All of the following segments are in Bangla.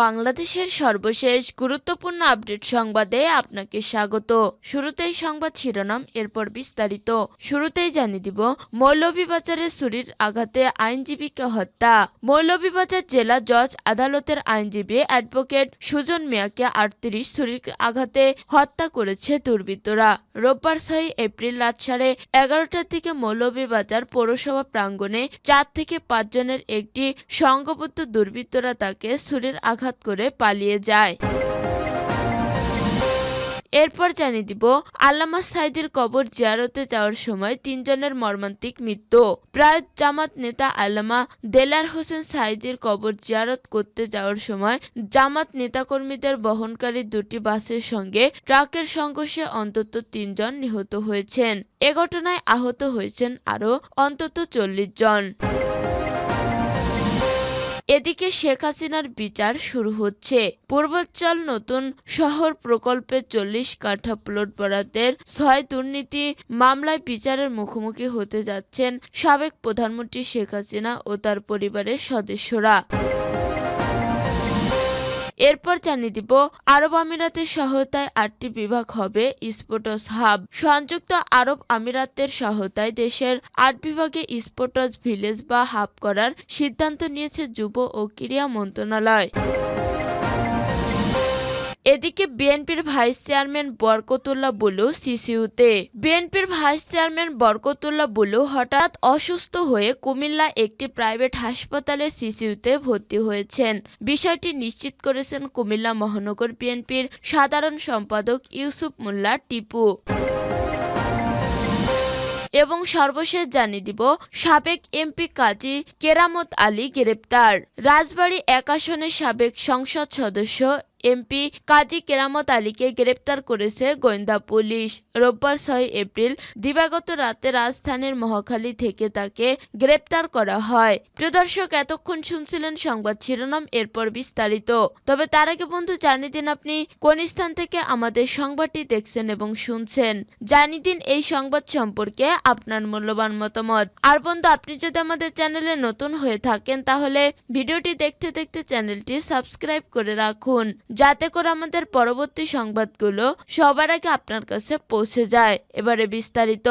বাংলাদেশের সর্বশেষ গুরুত্বপূর্ণ আপডেট সংবাদে আপনাকে স্বাগত। শুরুতেই সংবাদ শিরোনাম, এরপর বিস্তারিত। শুরুতেই জানিয়ে দিব, মৌলভীবাজারে ছুরির আঘাতে আইনজীবীকে হত্যা। মৌলভীবাজার জেলা জজ আদালতের আইনজীবী অ্যাডভোকেট সুজন মিয়াকে আটত্রিশ ছুরির আঘাতে হত্যা করেছে দুর্বৃত্তরা। রোববার ছয় এপ্রিল রাত সাড়ে এগারোটার দিকে মৌলভীবাজার পৌরসভা প্রাঙ্গণে চার থেকে পাঁচজনের একটি সংঘবদ্ধ দুর্বৃত্তরা তাকে ছুরির আঘাত করে পালিয়ে যায়। এরপর জানিয়ে দিব, আল্লামা সাইদের কবর জিয়ারতে যাওয়ার সময় তিনজনের মর্মান্তিক মৃত্যু। প্রায় জামাত নেতা আল্লামা দেলার হোসেন সাইদের কবর জিয়ারত করতে যাওয়ার সময় জামাত নেতাকর্মীদের বহনকারী দুটি বাসের সঙ্গে ট্রাকের সংঘর্ষে অন্তত তিনজন নিহত হয়েছেন। এ ঘটনায় আহত হয়েছেন আরও অন্তত চল্লিশ জন। এদিকে শেখ হাসিনার বিচার শুরু হচ্ছে। পূর্বাঞ্চল নতুন শহর প্রকল্পে চল্লিশ কাঠা প্লট বরাদ্দের ছয় দুর্নীতি মামলায় বিচারের মুখোমুখি হতে যাচ্ছেন সাবেক প্রধানমন্ত্রী শেখ হাসিনা ও তার পরিবারের সদস্যরা। এরপর জানিয়ে দিব, আরব আমিরাতের সহায়তায় আটটি বিভাগ হবে স্পোর্টস হাব সংযুক্ত আরব আমিরাতের সহায়তায় দেশের আট বিভাগে স্পোর্টস ভিলেজ বা হাব করার সিদ্ধান্ত নিয়েছে যুব ও ক্রীড়া মন্ত্রণালয়। এদিকে বিএনপির ভাইস চেয়ারম্যান বরকতুল্লাহ বুলু সিসিউতে। বিএনপির ভাইস চেয়ারম্যান বরকতুল্লাহ বুলু হঠাৎ অসুস্থ হয়ে কুমিল্লা একটি প্রাইভেট হাসপাতালে সিসিউতে ভর্তি হয়েছেন। বিষয়টি নিশ্চিত করেছেন কুমিল্লা মহানগর বিএনপির সাধারণ সম্পাদক ইউসুফ মোল্লা টিপু। এবং সর্বশেষ জানিয়ে দিব, সাবেক এমপি কাজী কেরামত আলী গ্রেপ্তার। রাজবাড়ী এক আসনের সাবেক সংসদ সদস্য এমপি কাজী কেরামত আলীকে গ্রেপ্তার করেছে গোয়েন্দা পুলিশ। রোববার ছয় এপ্রিল দিবাগত রাতে রাজধানীর মহাখালী থেকে তাকে গ্রেপ্তার করা হয়। প্রিয় দর্শক, এতক্ষণ শুনছিলেন সংবাদ শিরোনাম, এরপর বিস্তারিত। তবে তার আগে বন্ধু, জানিয়ে দিন আপনি কোন স্থান থেকে আমাদের সংবাদটি দেখছেন এবং শুনছেন। জানিয়ে দিন এই সংবাদ সম্পর্কে আপনার মূল্যবান মতামত। আর বন্ধু, আপনি যদি আমাদের চ্যানেলে নতুন হয়ে থাকেন, তাহলে ভিডিওটি দেখতে দেখতে চ্যানেলটি সাবস্ক্রাইব করে রাখুন। যাতে করে আমাদের পরবর্তী সংবাদগুলো সবার আগে আপনার কাছে পৌঁছে যায়। এবারে বিস্তারিত।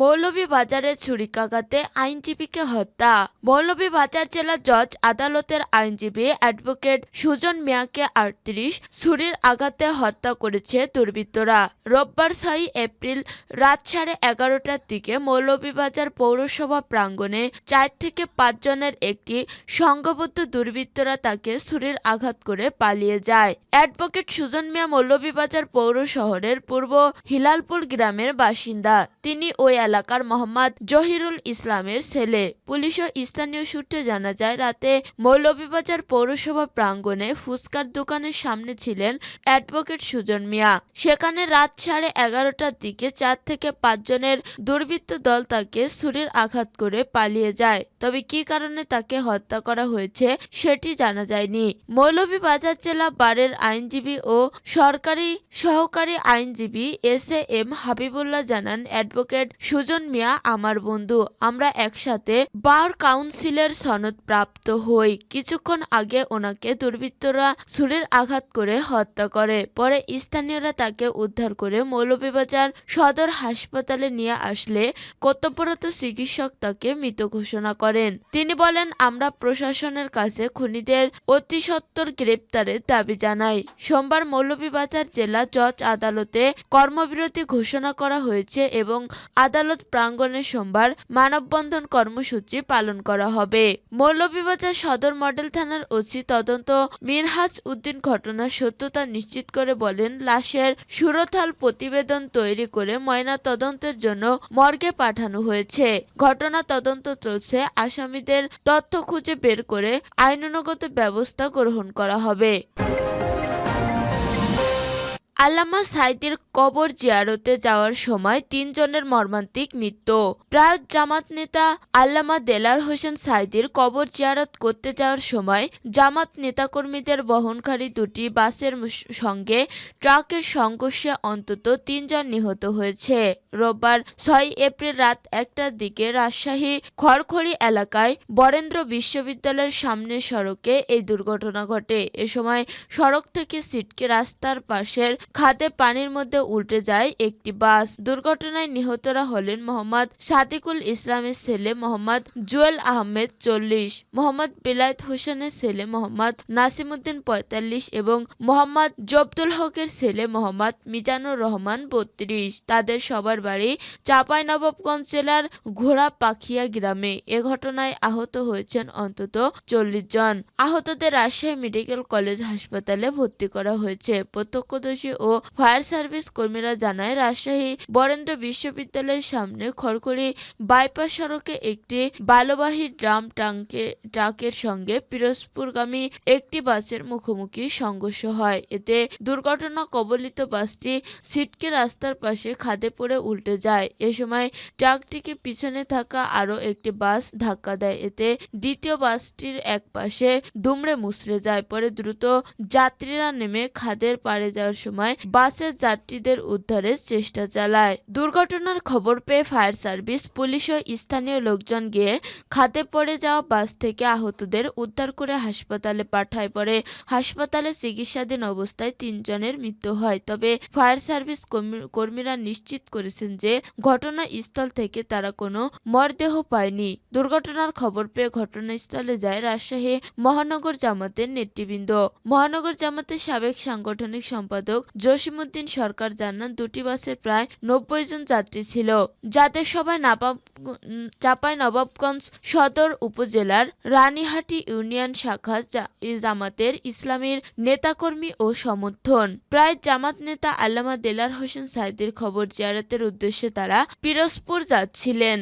মৌলভীবাজারের ছুরিকাঘাতে আইনজীবীকে হত্যা। মৌলভীবাজার জেলা জজ আদালতের আইনজীবী অ্যাডভোকেট সুজন মিয়াকে আটত্রিশ, ছুরির আঘাতে হত্যা করেছে দুর্বৃত্তরা। রোববার ছয় এপ্রিল রাত সাড়ে এগারোটার দিকে মৌলভীবাজার পৌরসভা প্রাঙ্গণে চার থেকে পাঁচজনের একটি সংঘবদ্ধ দুর্বৃত্তরা তাকে ছুরির আঘাত করে পালিয়ে যায়। অ্যাডভোকেট সুজন মিয়া মৌলভীবাজার পৌর শহরের পূর্ব হিলালপুর গ্রামের বাসিন্দা। তিনি ওই এলাকার মোহাম্মদ জহিরুল ইসলামের ছেলে। পুলিশ ও স্থানীয় সূত্রে জানা যায়, রাতে মৌলভীবাজার পৌরসভা প্রাঙ্গণে ফুচকার দোকানের সামনে ছিলেন অ্যাডভোকেট সুজন মিয়া। সেখানে রাত সাড়ে এগারোটার দিকে চার থেকে পাঁচজনের দুর্বৃত্ত দল তাকে ছুরির আঘাত করে পালিয়ে যায়। তবে কি কারণে তাকে হত্যা করা হয়েছে সেটি জানা যায়নি। মৌলভীবাজার জেলা বারের আইনজীবী ও সরকারি সহকারী আইনজীবী এস এ এম হাবিবুল্লাহ জানান, অ্যাডভোকেট সুজন মিয়া, আমার বন্ধু, আমরা একসাথে বার কাউন্সিলের সনদ প্রাপ্ত হই। কিছুক্ষণ আগে ওনাকে দুর্বৃত্তরা ছুরির আঘাত করে হত্যা করে। পরে স্থানীয়রা তাকে উদ্ধার করে মৌলভীবাজার সদর হাসপাতালে নিয়ে আসলে কর্তব্যরত চিকিৎসক তাকে মৃত ঘোষণা করেন। তিনি বলেন, আমরা প্রশাসনের কাছে খুনিদের অতি সত্বর গ্রেপ্তারের দাবি জানাই। সোমবার মৌলভীবাজার জেলা জজ আদালতে কর্মবিরতি ঘোষণা করা হয়েছে এবং আদালত প্রাঙ্গণে সোমবার মানববন্ধন কর্মসূচি পালন করা হবে। মৌলভীবাজার সদর মডেল থানার ওসি তদন্ত মিনহাজ উদ্দিন ঘটনার সত্যতা নিশ্চিত করে বলেন, লাশের সুরথাল প্রতিবেদন তৈরি করে ময়না তদন্তের জন্য মর্গে পাঠানো হয়েছে। ঘটনা তদন্ত চলছে, আসামিদের তথ্য খুঁজে বের করে আইনানুগত ব্যবস্থা গ্রহণ করা হবে। আল্লামা সাইদির কবর জিয়ারতে যাওয়ার সময় তিনজনের মর্মান্তিক মৃত্যু। প্রায় জামাত নেতা আল্লামা দেলার হোসেন সাইদির কবর জিয়ারত করতে যাওয়ার সময় জামাত নেতাকর্মীদের বহনকারী দুটি বাসের সঙ্গে ট্রাকের সংঘর্ষে অন্তত তিনজন নিহত হয়েছে। রোববার ছয় এপ্রিল রাত একটার দিকে রাজশাহী খড়খড়ি এলাকায় বরেন্দ্র বিশ্ববিদ্যালয়ের সামনে সড়কে এই দুর্ঘটনা ঘটে। এ সময় সড়ক থেকে সিটকে রাস্তার পাশের খাদে পানির মধ্যে উল্টে যায় একটি বাস। দুর্ঘটনায় নিহতরা হলেন মোহাম্মদ সাদিকুল ইসলামের ছেলে মোহাম্মদ জুয়েল আহমেদ চল্লিশ, মোহাম্মদ বিলায়ত হোসেনের ছেলে মোহাম্মদ নাসিমুদ্দিন পঁয়তাল্লিশ এবং মোহাম্মদ জব্দুল হকের ছেলে মোহাম্মদ মিজানুর রহমান বত্রিশ। তাদের সবার বাড়ি চাঁপাইনবাবগঞ্জ জেলার ঘোড়া পাখিয়া গ্রামে। এ ঘটনায় আহত হয়েছেন অন্তত চল্লিশ জন। আহতদের রাজশাহী মেডিকেল কলেজ হাসপাতালে ভর্তি করা হয়েছে। প্রত্যক্ষদর্শী ও ফায়ার সার্ভিস কর্মীরা জানায়, রাজশাহী বরেন্দ্র বিশ্ববিদ্যালয়ের সামনে খড়খড়ি বাইপাস সড়কে একটি বালুবাহী ড্রাম টাঙ্কে ট্রাকের সঙ্গে পিরোজপুরগামী একটি বাসের মুখোমুখি সংঘর্ষ হয়। এতে দুর্ঘটনা কবলিত বাসটি সিটকে রাস্তার পাশে খাদে পড়ে উল্টে যায়। এ সময় ট্রাকটিকে পিছনে থাকা আরও একটি বাস ধাক্কা দেয়। এতে দ্বিতীয় বাসটির এক পাশে দুমড়ে মুচড়ে যায়। পরে দ্রুত যাত্রীরা নেমে খাদের পাড়ে যাওয়ার সময় বাসের যাত্রীদের উদ্ধারের চেষ্টা চালায়। দুর্ঘটনার খবর পেয়ে ফায়ার সার্ভিস, পুলিশ ও স্থানীয় লোকজন গিয়ে খাদে পড়ে যাওয়া বাস থেকে আহতদের উদ্ধার করে হাসপাতালে পাঠায়। পরে হাসপাতালে চিকিৎসাধীন অবস্থায় তিনজনের মৃত্যু হয়। তবে ফায়ার সার্ভিস কর্মীরা নিশ্চিত করেছেন যে ঘটনাস্থল থেকে তারা কোনো মরদেহ পায়নি। দুর্ঘটনার খবর পেয়ে ঘটনাস্থলে যায় রাজশাহী মহানগর জামাতের নেতৃবৃন্দ। মহানগর জামাতের সাবেক সাংগঠনিক সম্পাদক জসিমউদ্দিন সরকার জানান, দুটি বাসের প্রায় নব্বই জন যাত্রী ছিল। যাদের সবাই নাপাব চাপাই নবাবগঞ্জ সদর উপজেলার রানীহাটি ইউনিয়ন শাখা জামাতের ইসলামীর নেতাকর্মী ও সমর্থন। প্রায় জামাত নেতা আল্লামা দেলার হোসেন সাইদের খবর জিয়ারতের উদ্দেশ্যে তারা পিরোজপুর যাচ্ছিলেন।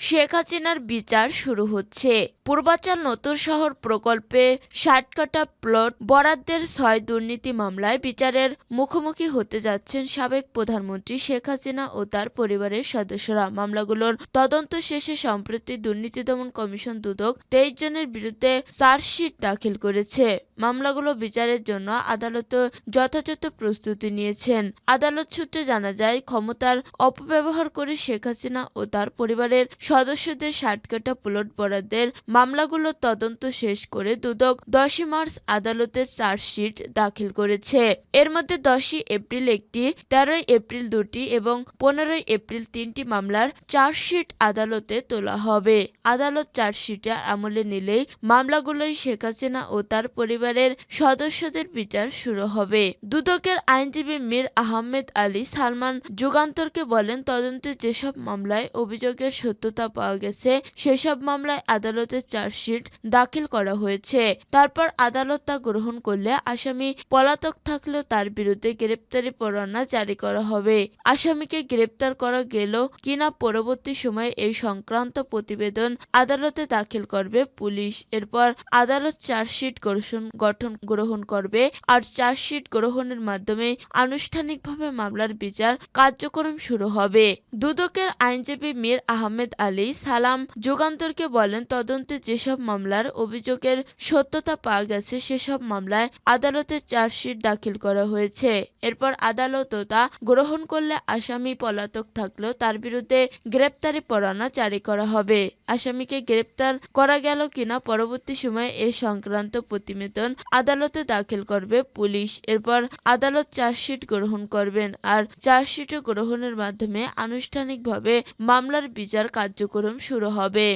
শেখ হাসিনার বিচার শুরু হচ্ছে। পূর্বাচল নতুন শহর প্রকল্পে ষাট কাটা প্লট, বরাদ্দের ছয় দুর্নীতি মামলায় বিচারের মুখোমুখি হতে যাচ্ছেন সাবেক প্রধানমন্ত্রী শেখ হাসিনা ও তার পরিবারের সদস্যরা। মামলাগুলোর তদন্ত শেষে সম্প্রতি দুর্নীতি দমন কমিশন দুদক তেইশ জনের বিরুদ্ধে চার্জশিট দাখিল করেছে। মামলাগুলো বিচারের জন্য আদালত যথাযথ প্রস্তুতি নিয়েছেন। আদালত সূত্রে জানা যায়, ক্ষমতার অপব্যবহার করে শেখ হাসিনা ও তার পরিবারের সদস্যদের ষাট কাটা প্লট বরাদ্দের মামলাগুলোর তদন্ত শেষ করে দুদক দশই মার্চ আদালতে চার্জশিট দাখিল করেছে। এর মধ্যে দশই এপ্রিল একটি, তেরোই এপ্রিল দুটি এবং পনেরোই এপ্রিল তিনটি মামলার চার্জশিট আদালতে তোলা হবে। আদালত চার্জশিটে আমলে নিলেই মামলাগুলোই শেখ হাসিনা ও তার পরিবারের সদস্যদের বিচার শুরু হবে। দুদকের আইনজীবী মীর আহমেদ আলী সালমান যুগান্তরকে বলেন, তদন্তে যেসব মামলায় অভিযোগের সত্যতা পাওয়া গেছে, সেসব মামলায় আদালতে চার্জশিট দাখিল করা হয়েছে। তারপর আদালত তা গ্রহণ করলে আসামি পলাতক থাকলেও তার বিরুদ্ধে গ্রেপ্তারি পরোয়ানা জারি করা হবে। আসামিকে গ্রেপ্তার করা গেল কিনা পরবর্তী সময়ে এই সংক্রান্ত প্রতিবেদন আদালতে দাখিল করবে পুলিশ। এরপর আদালত চার্জশিট গঠন গঠন, গ্রহণ করবে আর চার্জশিট গ্রহণের মাধ্যমে আনুষ্ঠানিকভাবে মামলার বিচার কার্যক্রম শুরু হবে। দুদকের আইনজীবী মীর আহমেদ আলী সালাম যুগান্তরকে বলেন, তদন্তে যেসব মামলার অভিযোগের সত্যতা পাওয়া গেছে, সেসব মামলায় আদালতে চার্জশিট দাখিল করা হয়েছে। এরপর আদালত তা গ্রহণ করলে আসামি পলাতক থাকলেও তার বিরুদ্ধে গ্রেপ্তারি পরোয়ানা জারি করা হবে। আসামিকে গ্রেপ্তার করা গেল কিনা পরবর্তী সময়ে এ সংক্রান্ত প্রতিবেদন আদালতে দাখিল করবে পুলিশ। এরপর আদালত চার্জশিট গ্রহণ করবেন। আর চার্জশিট গ্রহণের মাধ্যমে আনুষ্ঠানিকভাবে মামলার বিচার কার্যক্রম শুরু হবে।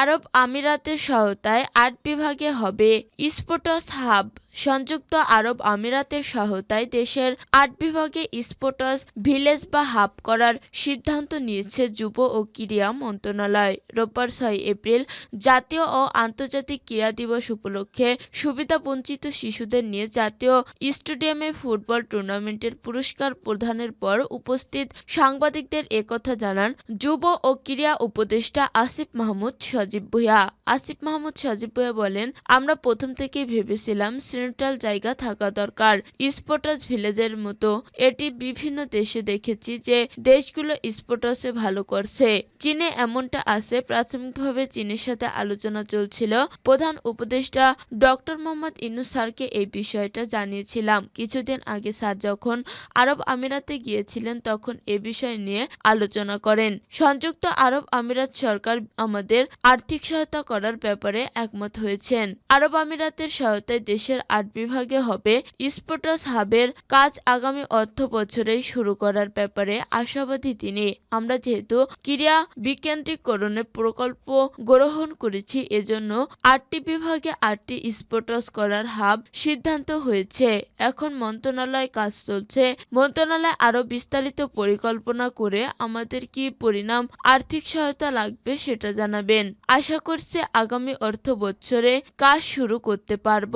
আরব আমিরাতের সহায়তায় আট বিভাগে হবে। স্পোটস হাব, সংযুক্ত আরব আমিরাতের সহায়তায় দেশের আট বিভাগে স্পোটস ভিলেজ বা হাব করার সিদ্ধান্ত নিয়েছে যুব ও ক্রীড়া মন্ত্রণালয়। রোববার ছয় এপ্রিল জাতীয় ও আন্তর্জাতিক ক্রীড়া দিবস উপলক্ষে সুবিধাবঞ্চিত শিশুদের নিয়ে জাতীয় স্টেডিয়ামে ফুটবল টুর্নামেন্টের পুরস্কার প্রদানের পর উপস্থিত সাংবাদিকদের একথা জানান যুব ও ক্রীড়া উপদেষ্টা আসিফ মাহমুদ সজীব সজীব আসিফ মাহমুদ সজীব ভুঁইয়া বলেন, আমরা প্রথম থেকেই ভেবেছিলাম সেন্ট্রাল জায়গা থাকা দরকার স্পোর্টাস ভিলেজের মতো। এটি বিভিন্ন দেশে দেখেছি যে দেশগুলো স্পোর্টাসে ভালো করছে। চীনে এমনটা আছে, প্রাথমিকভাবে চীনের সাথে আলোচনা চলছিল। প্রধান উপদেষ্টা ডক্টর মোহাম্মদ ইনুস স্যারকে এই বিষয়টা জানিয়েছিলাম। কিছুদিন আগে স্যার যখন আরব আমিরাতে গিয়েছিলেন, তখন এ বিষয় নিয়ে আলোচনা করেন। সংযুক্ত আরব আমিরাত সরকার আমাদের আর্থিক সহায়তা করার ব্যাপারে একমত হয়েছেন। আরব আমিরাতের সহায়তায় দেশের আট বিভাগে হবে স্পোর্টাস হাবের কাজ আগামী অর্থ বছরেই শুরু করার ব্যাপারে আশাবাদী তিনি। আমরা যেহেতু ক্রীড়া বিকেন্দ্রীকরণের প্রকল্প গ্রহণ করেছি, এজন্য আটটি বিভাগে আটটি স্পোর্টাস করার হাব সিদ্ধান্ত হয়েছে। এখন মন্ত্রণালয় কাজ চলছে। মন্ত্রণালয় আরও বিস্তারিত পরিকল্পনা করে আমাদের কি পরিণাম আর্থিক সহায়তা লাগবে সেটা জানাবেন। আশা করছি আগামী অর্থ বছরে কাজ শুরু করতে পারব।